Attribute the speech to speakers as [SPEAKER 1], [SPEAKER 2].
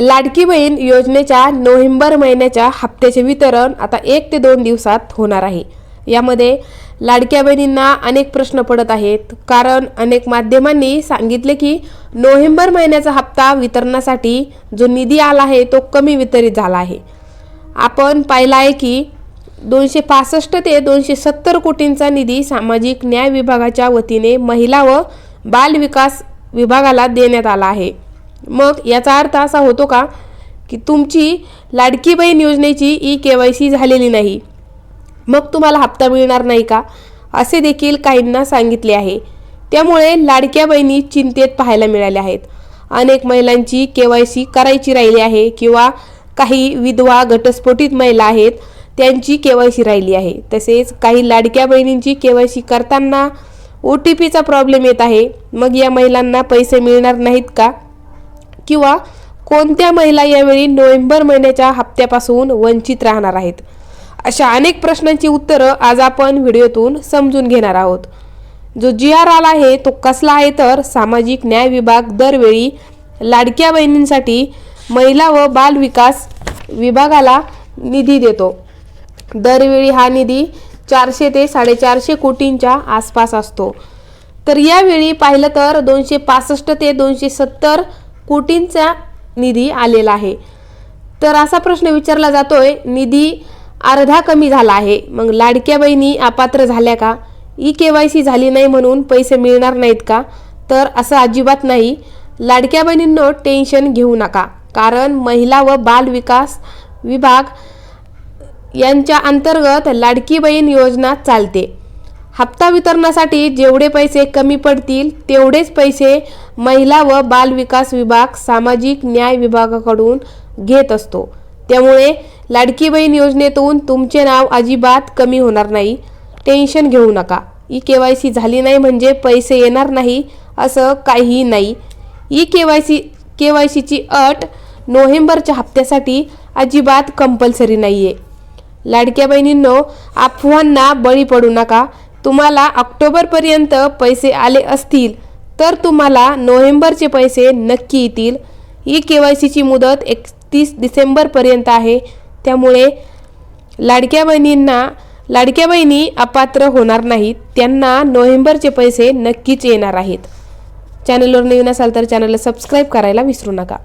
[SPEAKER 1] लाडकी बहीण योजनेच्या नोव्हेंबर महिन्याच्या हप्त्याचे वितरण आता एक ते दोन दिवसात होणार आहे. यामध्ये लाडक्या बहिणींना अनेक प्रश्न पडत आहेत. कारण अनेक माध्यमांनी सांगितले की नोव्हेंबर महिन्याचा हप्ता वितरणासाठी जो निधी आला आहे तो कमी वितरित झाला आहे. आपण पाहिलं आहे की दोनशे पासष्ट ते दोनशे सत्तर कोटींचा निधी सामाजिक न्याय विभागाच्या वतीने महिला व बाल विकास विभागाला देण्यात आला आहे. मग याचा अर्थ असा होतो का की तुमची लाडकी बहीण योजनेची ई के वाय सी झालेली नाही. मग तुम्हाला हप्ता मिळणार नाही का? असे देखील काहींना सांगितले आहे. त्यामुळे लाडक्या बहिणी चिंतेत पाहायला मिळाल्या आहेत. अनेक महिलांची के वाय सी करायची राहिली आहे किंवा काही विधवा घटस्फोटित महिला आहेत त्यांची के वाय सी राहिली आहे. तसेच काही लाडक्या बहिणींची के वाय सी करताना ओ टी पीचा प्रॉब्लेम येत आहे. मग या महिलांना पैसे मिळणार नाहीत का? किंवा कोणत्या महिला यावेळी नोव्हेंबर महिन्याच्या हप्त्यापासून वंचित राहणार आहेत? अशा अनेक प्रश्नांची उत्तरं आज आपण व्हिडिओतून समजून घेणार आहोत. जो जी आर आला आहे तो कसला आहे तर सामाजिक न्याय विभाग दरवेळी लाडक्या बहिणींसाठी महिला व बाल विकास विभागाला निधी देतो. दरवेळी हा निधी चारशे ते साडेचारशे कोटींच्या आसपास असतो. तर यावेळी पाहिलं तर दोनशे पासष्ट ते दोनशे सत्तर कोटींचा निधी आलेला आहे. तर असा प्रश्न विचारला जातोय निधी अर्धा कमी झाला आहे. मग लाडक्या बहिणी अपात्र झाल्या का? ई के वाय सी झाली नाही म्हणून पैसे मिळणार नाहीत का? तर असं अजिबात नाही. लाडक्या बहिणींनो टेन्शन घेऊ नका. कारण महिला व बाल विकास विभाग यांच्या अंतर्गत लाडकी बहीण योजना चालते. हप्ता वितरणासाठी जेवढे पैसे कमी पडतील तेवढेच पैसे महिला व बाल विकास विभाग सामाजिक न्याय विभागाकडून घेत असतो. त्यामुळे लाडकी बहीण योजनेतून तुमचे नाव अजिबात कमी होणार नाही. टेन्शन घेऊ नका. ई के वाय सी झाली नाही म्हणजे पैसे येणार नाही असं काहीही नाही. E K Y C K Y सीची अट नोव्हेंबरच्या हप्त्यासाठी अजिबात कंपल्सरी नाही आहे लाडक्या बहिणींनो अफवांना बळी पडू नका. तुम्हाला ऑक्टोबरपर्यंत पैसे आले असतील तर तुम्हाला नोव्हेंबरचे पैसे नक्की येतील. ई के वाय सीची मुदत एकतीस डिसेंबरपर्यंत आहे. त्यामुळे लाडक्या बहिणींना लाडक्या बहिणी अपात्र होणार नाहीत. त्यांना नोव्हेंबरचे पैसे नक्कीच येणार आहेत. चॅनलवर नवीन असाल तर चॅनलला सबस्क्राईब करायला विसरू नका.